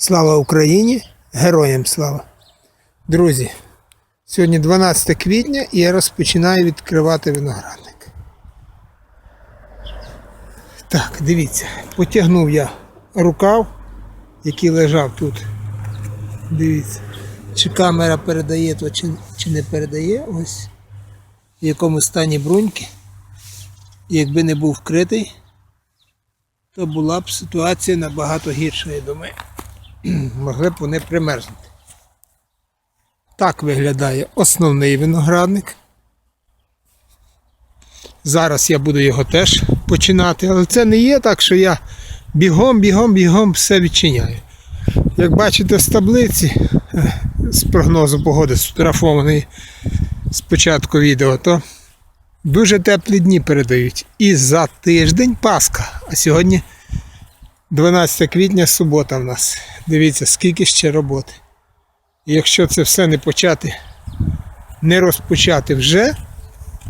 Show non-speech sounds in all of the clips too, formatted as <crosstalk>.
Слава Україні! Героям слава! Друзі, сьогодні 12 квітня і я розпочинаю відкривати виноградник. Так, дивіться, потягнув я рукав, який лежав тут. Дивіться, чи камера передає то, чи, чи не передає. Ось в якому стані бруньки. Якби не був вкритий, то була б ситуація набагато гірша, я думаю. <clears throat> Могли б вони примерзнути. Так виглядає основний виноградник. Зараз я буду його теж починати, але це не є так, що я бігом, бігом, бігом все відчиняю. Як бачите з таблиці е, з прогнозу погоди сфотографованої з початку відео, то дуже теплі дні передають. І за тиждень Пасха. А сьогодні 12 квітня, субота в нас. Дивіться, скільки ще роботи. І якщо це все не почати, не розпочати вже,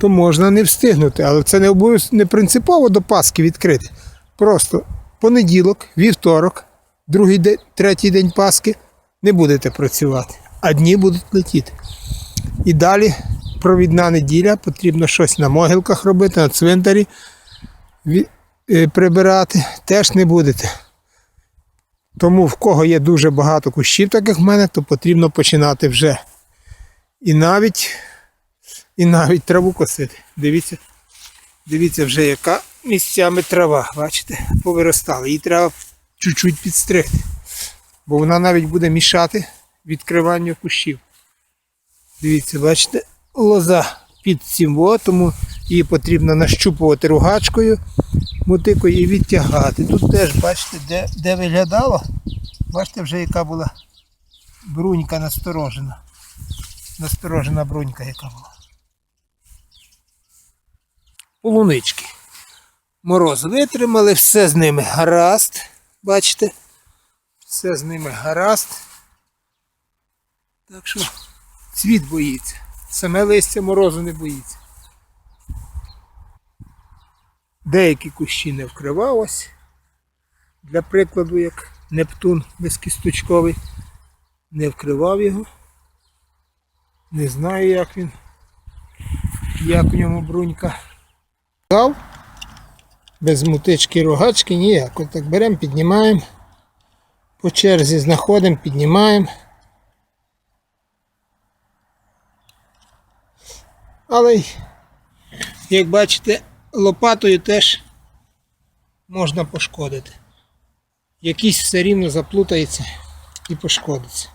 то можна не встигнути. Але це не не принципово до Пасхи відкрити. Просто понеділок, вівторок, другий день, третій день Пасхи не будете працювати, а дні будуть летіти. І далі провідна неділя, потрібно щось на могилках робити, на цвинтарі прибирати, теж не будете. Тому в кого є дуже багато кущів, так як в мене, то потрібно починати вже. І навіть, і навіть траву косити. Дивіться, дивіться вже яка місцями трава, бачите, повиростала. Її треба чуть-чуть підстригти. Бо вона навіть буде мішати відкриванню кущів. Дивіться, бачите, лоза під цим, тому її потрібно нащупувати ругачкою, мотикою і відтягати. Тут теж, бачите, де, де виглядало, бачите, вже яка була брунька насторожена. Насторожена брунька яка була. Полунички. Мороз витримали, все з ними гаразд. Бачите? Все з ними гаразд. Так що цвіт боїться. Саме листя морозу не боїться. Деякі кущі не вкривав ось. Для прикладу, як Нептун безкісточковий. Не вкривав його. Не знаю, як він. Як в ньому брунька. Без мутички рогачки ніяк. От так беремо, піднімаємо. По черзі знаходимо, піднімаємо. Але, як бачите, лопатою теж можна пошкодити. Якийсь все рівно заплутається і пошкодиться.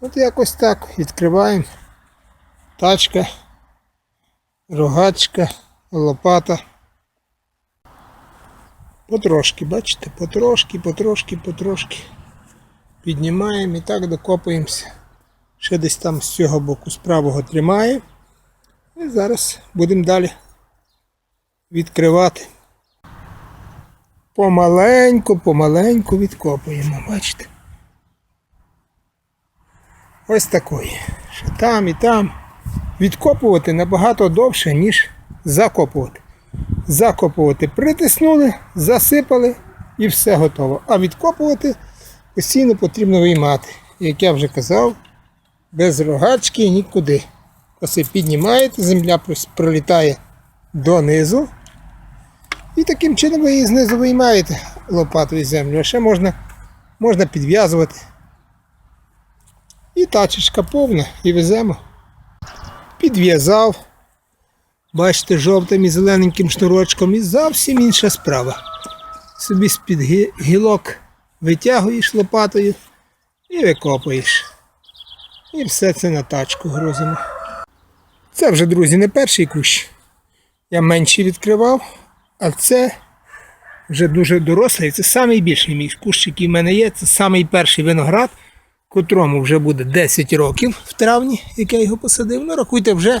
От якось так відкриваємо. Тачка, рогачка, лопата. Потрошки, бачите, потрошки, потрошки, потрошки. Піднімаємо і так докопуємося. Ще десь там з цього боку з правого тримаємо. І зараз будемо далі відкривати. Помаленьку, помаленьку відкопуємо, бачите? Ось такої. Що там і там. Відкопувати набагато довше, ніж закопувати. Закопувати притиснули, засипали і все готово. А відкопувати постійно потрібно виймати. Як я вже казав, без рогачки нікуди. Оце піднімаєте, земля пролітає донизу. І таким чином ви її знизу виймаєте лопатою землю. А ще можна, можна підв'язувати. І тачечка повна, і веземо. Підв'язав. Бачите, жовтим і зелененьким шнурочком і зовсім інша справа. Собі з-під гілок витягуєш лопатою і викопуєш. І все це на тачку грузимо. Це вже, друзі, не перший кущ. Я менший відкривав, а це вже дуже дорослий. Це найбільший мій кущ, який в мене є. Це найперший виноград, котрому вже буде 10 років в травні, як я його посадив. Ну, рахуйте вже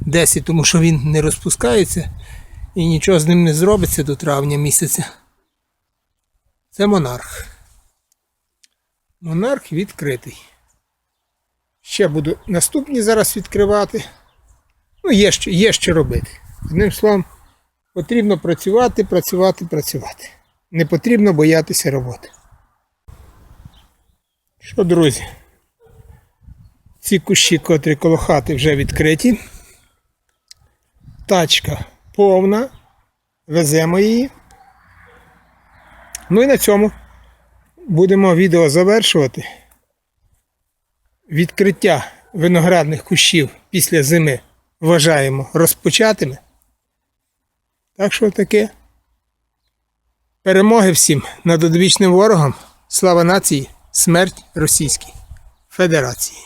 10, тому що він не розпускається і нічого з ним не зробиться до травня місяця. Це монарх. Монарх відкритий. Ще буду наступні зараз відкривати. Ну, є що, є що робити. Одним словом, потрібно працювати, працювати, працювати. Не потрібно боятися роботи. Що, друзі? Ці кущі, котрі коло хати вже відкриті. Тачка повна. Веземо її. Ну і на цьому будемо відео завершувати. Відкриття виноградних кущів після зими вважаємо розпочатими. Так що таке. Перемоги всім над одвічним ворогом. Слава нації, смерть Російській Федерації.